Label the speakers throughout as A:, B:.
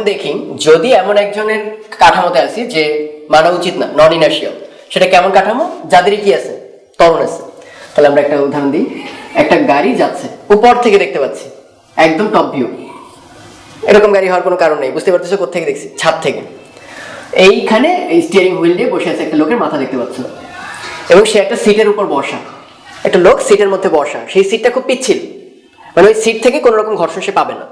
A: এখন দেখি যদি এমন একজনের কাঠামোতে আছি যে মানা উচিত না নন ইনার্শিয়াল সেটা কেমন কাঠামো? যাদেরই কি আছে? তরণ আছে। তাহলে আমরা একটা উদাহরণ দিই। একটা গাড়ি যাচ্ছে, উপর থেকে দেখতে পাচ্ছি, একদম টপ ভিউ এরকম গাড়ি হওয়ার কোনো কারণ নেই, বুঝতে পারতেছো কোথেকে দেখছি? ছাদ থেকে। এইখানে এই স্টিয়ারিং হুইল দিয়ে বসে আছে একটা লোকের মাথা দেখতে পাচ্ছ। এবং সে একটা সিটের উপর বসা। একটা লোক সিটের মধ্যে বসা। সেই সিটটা খুব পিচ্ছিল। মানে ওই সিট থেকে কোনো রকম ঘর্ষণ সে পাবে না।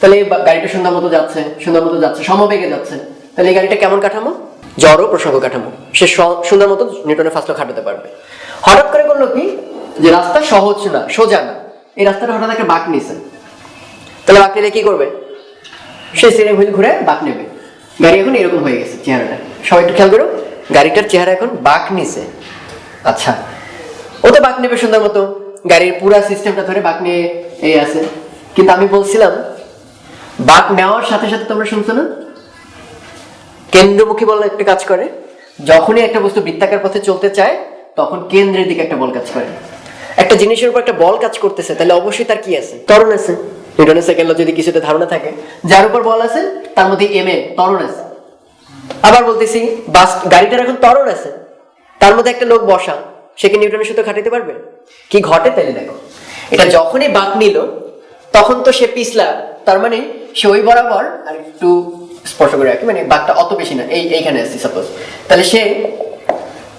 A: তাহলে এই গাড়িটা সুন্দর মতো যাচ্ছে সুন্দর মতো যাচ্ছে, সমবেগে যাচ্ছে। তাহলে এই গাড়িটা কেমন কাঠামো? জড় প্রসঙ্গ কাঠামো। সে সুন্দর মতো নিউটনের ফার্স্ট খাটাতে পারবে। হঠাৎ করে করল কি? যে রাস্তা সহজ না, সোজা না, এই রাস্তাটা হঠাৎ একটা বাঁক নিছে। তাহলে বাঁক নিলে কি করবে? সে স্টিয়ারিং হুইল ঘুরে বাঁক নেবে। গাড়ি এখন এরকম হয়ে গেছে চেহারাটা। সবাই একটু খেয়াল করো, গাড়িটার চেহারা এখন বাঁক নিছে। আচ্ছা ও তো বাঁক নেবে সুন্দর মতো। গাড়ির পুরা সিস্টেমটা ধরে বাঁক নিয়ে এই আছে। কিন্তু আমি বলছিলাম বাঁক নেওয়ার সাথে সাথে তোমরা শুনছো না? কেন্দ্রমুখী বল একটা কাজ করে। যখনই একটা বস্তু বৃত্তাকার পথে চলতে চায়, তখন কেন্দ্রের দিকে একটা বল কাজ করে। একটা জিনিসের উপর একটা বল কাজ করতেছে, তাহলে অবশ্যই তার কি আছে? ত্বরণ আছে। নিউটনের সেকেন্ড যদি কিছুতে ধারণা থাকে, যার উপর বল আছে, তার মধ্যে এম এ ত্বরণ আছে। আবার বলতেছি, বাস, গাড়িটার এখন ত্বরণ আছে। তার মধ্যে একটা লোক বসা, সে কি নিউটনের সূত্র খাটাতে পারবে? কি ঘটে তাহলে দেখো। এটা যখনই বাঁক নিল, তখন তো সে পিছলা, তার মানে সে ওই বরাবর আর একটু স্পর্শ করে রাখি মানে বাঘটা অত বেশি না, এই, এইখানে আসছি সাপোজ তাহলে সে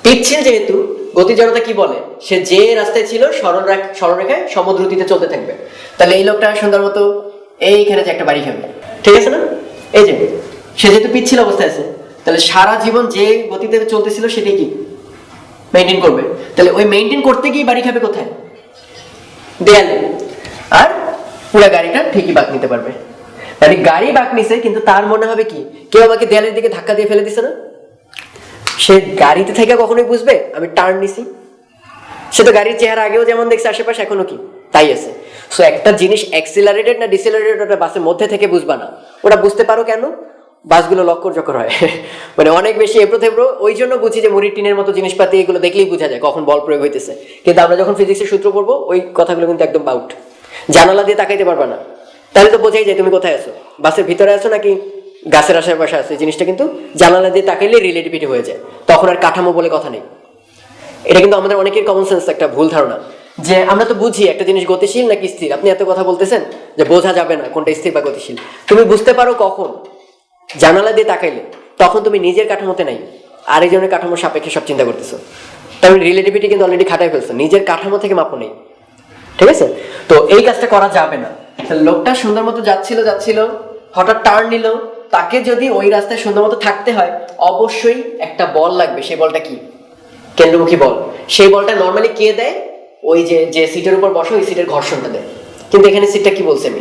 A: পিচ্ছিল যেহেতু, গতি জড়তা কি বলে? সে যে রাস্তায় ছিল, সরল রেখ- সরলরেখায় সমদ্রুতিতে চলতে থাকবে। তাহলে এই লোকটা সুন্দর মতো এইখানে যে একটা বাড়ি খাবে। ঠিক আছে না? এই যে, সে যেহেতু পিচ্ছিল অবস্থায় আছে, তাহলে সারা জীবন যে গতিতে চলতেছিল সেটাই কি? মেনটেন করবে। তাহলে ওই মেনটেন করতে গিয়ে বাড়ি খাবে কোথায়? দেয়ালে। আর পুরো গাড়িটা ঠিকই বাঁক নিতে পারবে। মানে গাড়ি বাঁক নিছে, কিন্তু তার মনে হবে কি? কেউ আমাকে দেয়ালের দিকে ধাক্কা দিয়ে ফেলে দিছে না? সে গাড়িতে থেকে কখনোই বুঝবে? আমি টার্ন নিছি। সে তো গাড়ির চেহারা আগেও যেমন দেখছে, আশেপাশে এখনও কি? তাই আছে। সো একটা জিনিস অ্যাক্সিলারেটেড না ডিসিলারেটেড ওটা বাসের মধ্যে থেকে বুঝবা না। ওটা বুঝতে পারো কেন? বাসগুলো লক্কর চক্কর হয়। মানে অনেক বেশি এপ্রো থেপ্রো ওই জন্য বুঝি যে মুড়ির টিনের মতো জিনিসপাতি এগুলো দেখলেই বোঝা যায় কখন বল প্রয়োগ হইতেছে। কিন্তু আমরা যখন ফিজিক্সের সূত্র পড়ব, ওই কথাগুলো কিন্তু একদম বাউট জানালা দিয়ে তাকাইতে পারবা না। তাহলে তো বোঝাই যায় তুমি কোথায় আছো? বাসের ভিতরে আছো নাকি? গাছের আশেপাশে আছো? জিনিসটা কিন্তু জানালা দিয়ে তাকাইলে রিলেটিভিটি হয়ে যায়। তখন আর কাঠামো বলে কথা নেই। এটা কিন্তু আমাদের অনেকের কমন সেন্স একটা ভুল ধারণা। যে আমরা তো বুঝি একটা জিনিস গতিশীল নাকি স্থির? আপনি এত কথা বলতেছেন যে বোঝা যাবে না কোনটা স্থির বা গতিশীল। তুমি বুঝতে পারো কখন জানালা দিয়ে তাকাইলে, তখন তুমি নিজের কাঠামোতে নাই। আরেকজনের কাঠামোর সাপেক্ষে সব চিন্তা করতেছো। তাহলে রিলেটিভিটি কিন্তু অলরেডি খাটাই ফেলছো। নিজের কাঠামো থেকে মাপো নেই। ঠিক আছে? তো এই কাজটা করা যাবে না। লোকটা সুন্দর মতো যাচ্ছিল যাচ্ছিল, হঠাৎ টার্ন নিল। তাকে যদি ওই রাস্তায় সুন্দর মতো থাকতে হয়, অবশ্যই একটা বল লাগবে। সেই বলটা কি? কেন্দ্রমুখী বল। সেই বলটা নর্মালি কে দেয়? ওই যে যে সিটের উপর বসে ওই সিটের ঘর্ষণটা দেয়। কিন্তু এখানে সিটটা কি বলছে আমি?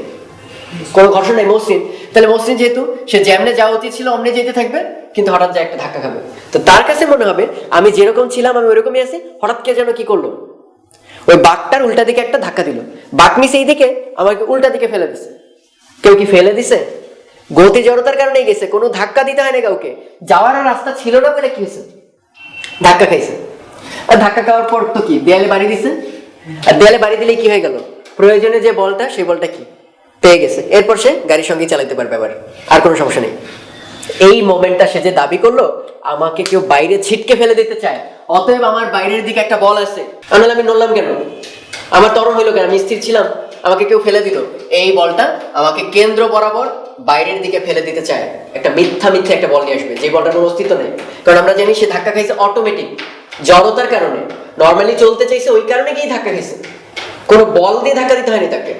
A: কোনো ঘর্ষণ নাই, মসৃণ। তাহলে মসৃণ যেহেতু, সে যেমনে যাওয়া উচিত ছিল, অমনি যেতে থাকবে, কিন্তু হঠাৎ যা একটা ধাক্কা খাবে। তো তার কাছে মনে হবে, আমি যেরকম ছিলাম, আমি ওইরকমই আছি, হঠাৎ কে যেন কি করল? ওই বাঘটার উল্টা দিকে একটা ধাক্কা দিল। বাঘ নিচে এই দিকে, আমাকে উল্টা দিকে ফেলে দিছে। কেউ কি ফেলে দিছে? গতি জড়তার কারণে গেছে, কোনো ধাক্কা দিতে হয় না কাউকে। যাওয়ার রাস্তা ছিল না বলে কি হয়েছে? ধাক্কা খাইছে। আর ধাক্কা খাওয়ার পর তো কি? দেয়ালে বাড়ি দিছে? আর দেয়ালে বাড়ি দিলে কি হয়ে গেল? প্রয়োজনে যে বলটা, সেই বলটা কি? পেয়ে গেছে। এরপর সে গাড়ির সঙ্গে চালাতে পারবে আবার। আর কোনো সমস্যা নেই। এই মোমেন্টটা সে যে দাবি করল, আমাকে কেউ বাইরে ছিটকে ফেলে দিতে চায়। অতএব আমার বাইরের দিকে একটা বল আছে। আনাল আমি নড়লাম কেন? আমার তরণ হইল কেন? আমি স্থির ছিলাম। আমাকে কেউ ফেলে দিল। এই বলটা আমাকে কেন্দ্র বরাবর বাইরের দিকে ফেলে দিতে চায়। একটা মিথ্যা মিথ্যা একটা বল নিয়ে আসবে। যে বলটার কোনো অস্তিত্ব নেই। কারণ আমরা জানি সে ধাক্কা খাইছে অটোমেটিক জড়তার কারণে। নর্মালি চলতে চাইছে ওই কারণে গিয়ে ধাক্কা খাইছে। কোনো বল দিয়ে ধাক্কা দিতে হয়নি তাকে।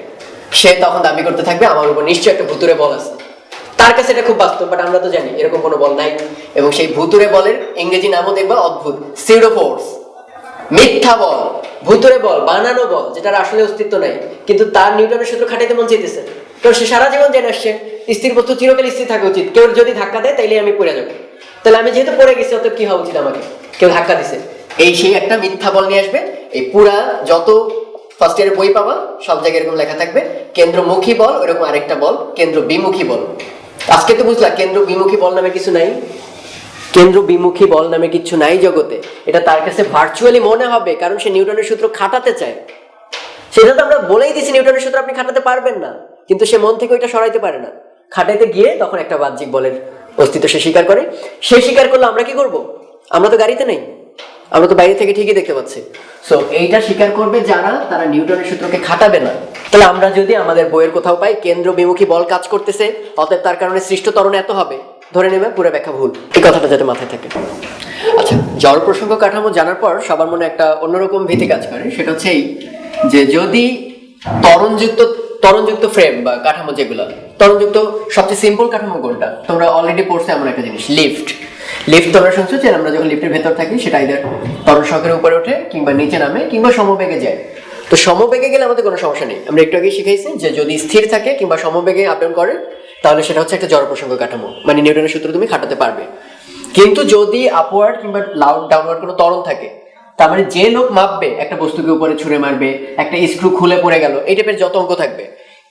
A: সে তখন দাবি করতে থাকবে, আমার উপর নিশ্চয়ই একটা ভুতুরে বল আছে। তার কাছে এটা খুব বাস্তব বাট আমরা তো জানি, এরকম কোনো বল নাই। এবং সেই ভুতুরে বলের ইংরেজি নামও দেখবা অদ্ভুত ফোর্স মিথ্যা বল ভুতুরে বল, বানানো বল, যেটার আসলে অস্তিত্ব নাই। কিন্তু তার নিউটনের সূত্র খাটাইতে মন চাইতেছে। কারণ সে সারা জীবন জেনে আসছে, স্থির বস্তু চিরকাল স্থির থাকা উচিত। কেউ যদি ধাক্কা দেয়, তাইলে আমি পড়ে যাব। তাহলে আমি যেহেতু পড়ে গেছি অত কি হওয়া উচিত আমাকে? কেউ ধাক্কা দিছে। এই সেই একটা মিথ্যা বল নিয়ে আসবে। এই পুরা যত ফার্স্ট ইয়ারের বই পাবা, সব জায়গায় এরকম লেখা থাকবে। কেন্দ্রমুখী বল ওইরকম আরেকটা বল। কেন্দ্র বিমুখী বল। আজকে তো বুঝলা, কেন্দ্র বিমুখী বল নামে কিছু নাই। কেন্দ্র বিমুখী বল নামে কিছু নাই জগতে। এটা তার কাছে ভার্চুয়ালি মনে হবে, কারণ সে নিউটনের সূত্র খাটাতে চায়। সেটা তো আমরা বলেই দিছি নিউটনের সূত্র আপনি খাটাতে পারবেন না। কিন্তু সে মন থেকে ওইটা সরাইতে পারে না। খাটাইতে গিয়ে তখন একটা বাহ্যিক বলের অস্তিত্ব সে স্বীকার করে। সে স্বীকার করলে আমরা কি করব? আমরা তো গাড়িতে নেই। আমরা তো বাইরে থেকে ঠিকই দেখতে পাচ্ছি। সো এইটা স্বীকার করবে যারা, তারা নিউটনের সূত্রকে খাটাবে না। তাহলে আমরা যদি আমাদের বইয়ের কোথাও পাই কেন্দ্র বিমুখী বল কাজ করতেছে, অতএব তার কারণে সৃষ্ট ত্বরণ এত হবে। ধরে নেবে, পুরো ব্যাখ্যা ভুল। এই কথাটা যাতে মাথায় থাকে। আচ্ছা জড় প্রসঙ্গ কাঠামো জানার পর সবার মনে একটা অন্যরকম ভীতি কাজ করে। সেটা হচ্ছে এই যে, যদি তরণযুক্ত তরণযুক্ত ফ্রেম বা কাঠামো যেগুলো, তরণযুক্ত সবচেয়ে সিম্পল কাঠামো কোনটা? তোমরা অলরেডি পড়ছে এমন একটা জিনিস লিফট লিফট তোমরা শুনছো যে আমরা যখন লিফটের ভেতর থাকি, সেটা ইদার ত্বরণ শখের উপরে ওঠে কিংবা নিচে নামে কিংবা সমবেগে যায়। তো সমবেগে গেলে আমাদের কোনো সমস্যা নেই। আমরা একটু আগে শিখাইছি যে যদি স্থির থাকে কিংবা সমবেগে আপ ডাউন করে, তাহলে সেটা হচ্ছে একটা জড় প্রসঙ্গ কাঠামো। মানে নিউটনের সূত্র তুমি খাটাতে পারবে। কিন্তু যদি আপওয়ার্ড কিংবা লাউড ডাউনওয়ার্ড কোনো ত্বরণ থাকে, তার মানে যে লোক মাপবে, একটা বস্তুকে উপরে ছুঁড়ে মারবে, একটা স্ক্রু খুলে পড়ে গেল, এই টাইপের যত অঙ্ক থাকবে,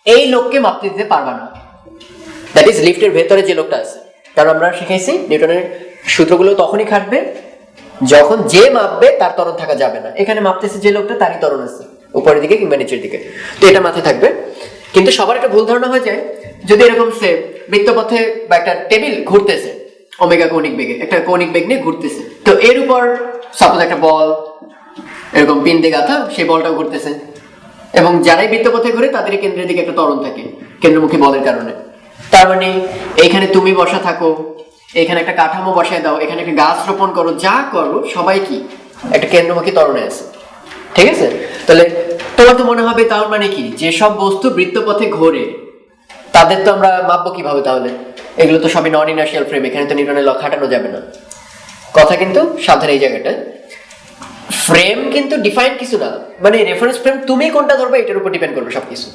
A: এই লোককে মাপতে দিতে পারবা না। দ্যাট ইজ লিফটের ভেতরে যে লোকটা আছে। কারণ আমরা শিখেছি নিউটনের সূত্রগুলো তখনই খাটবে যখন যে মাপবে তার তরণ থাকা যাবে না। এখানে মাপতেছে যে লোকটা তারই ত্বরণ আছে, উপরের দিকে কিংবা নিচের দিকে। তো এটা মাথায় থাকবে। কিন্তু সবার একটা ভুল ধারণা হয়ে যায়। যদি এরকম সে বৃত্তপথে বা একটা টেবিল ঘুরতেছে ওমেগা কৌণিক বেগে, একটা কৌণিক বেগ নিয়ে ঘুরতেছে, তো এর উপর সাপোজ একটা বল, এরকম পিন দিয়ে গাঁথা, সেই বলটাও ঘুরতেছে। এবং যারাই বৃত্তপথে ঘুরে তাদের কেন্দ্রের দিকে একটা তরণ থাকে, কেন্দ্রমুখী বলের কারণে। তার মানে এইখানে তুমি বসা থাকো এখানে একটা কাঠামো বসায় দাও, এখানে একটা গাছ রোপণ করো, যা করো, সবাই কি? একটা কেন্দ্রমুখী ত্বরণে আছে। ঠিক আছে? তাহলে তোমার তো মনে হবে তার মানে কি? যেসব বস্তু বৃত্তপথে ঘোরে, তাদের তো আমরা মাপবো কীভাবে তাহলে? এগুলো তো সবই নন ইনার্শিয়াল ফ্রেম এখানে তো নিউটনের ল খাটানো যাবে না। কথা কিন্তু সাবধানে এই জায়গাটা ফ্রেম কিন্তু ডিফাইন কিছু না। মানে রেফারেন্স ফ্রেম তুমি কোনটা ধরবে, এটার উপর ডিপেন্ড করবে সবকিছু।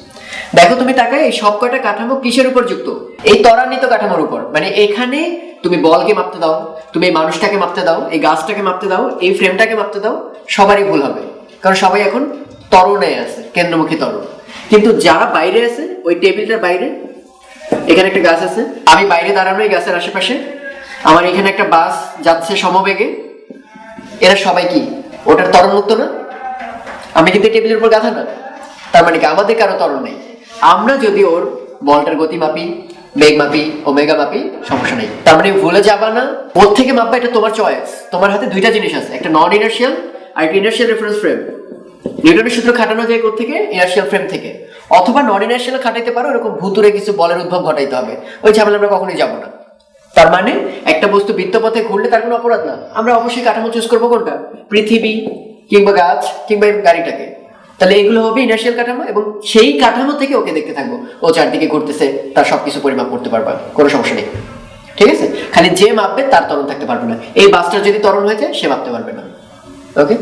A: দেখো তুমি তাকায় এই সব কয়টা কাঠামো কিসের উপর যুক্ত? এই ত্বরান্বিত কাঠামোর উপর। মানে এখানে তুমি বলকে মাপতে দাও, তুমি এই মানুষটাকে মাপতে দাও, এই গাছটাকে মাপতে দাও, এই ফ্রেমটাকে মাপতে দাও, সবারই ভুল হবে। কারণ সবাই এখন তরণে আছে, কেন্দ্রমুখী তরণ। কিন্তু যারা বাইরে আছে, ওই টেবিলটার বাইরে, এখানে একটা গাছ আছে, আমি বাইরে দাঁড়ানো এই গাছের আশেপাশে। আমার এখানে একটা বাস যাচ্ছে সমবেগে। এরা সবাই কি? ওটার তরণ মুক্ত না? আমি কিন্তু টেবিলের উপর গাথা না। তার মানে কি? আমাদের কারও তরণ নেই। আমরা যদি ওর বলটার গতি মাপি বেগ মাপি ওমেগা মাপি সমস্যা নেই। তার মানে ভুলে যাবা না। ওর থেকে মাপবা, এটা তোমার চয়েস তোমার হাতে দুইটা জিনিস আছে, একটা নন আর একটা রেফারেন্স ফ্রেম নিউটনের সূত্র খাটানো যায় থেকে? ফ্রেম থেকে। অথবা নন ইনার্শিয়াল খাটাইতে পারো, এরকম ভুতুরে কিছু বলের উদ্ভব ঘটাইতে হবে। ওই ঝামেলা আমরা কখনোই যাব না। তার মানে একটা বস্তু বৃত্তপথে ঘুরলে তার কোনো অপরাধ না। আমরা অবশ্যই কাঠামো চুজ করব কোনটা? পৃথিবী কিংবা গাছ কিংবা গাড়িটাকে। তাহলে এগুলো হবে ইনার্শিয়াল কাঠামো এবং সেই কাঠামো থেকে ওকে দেখতে থাকব। ও চারদিকে ঘুরতেছে, তার সবকিছু পরিমাপ করতে পারবা, কোনো সমস্যা নেই। ঠিক আছে? খালি যে মাপবে তার তরণ থাকতে পারবে না। এই বাসটা যদি তরণ হয়েছে সে মাপতে পারবে না। ওকে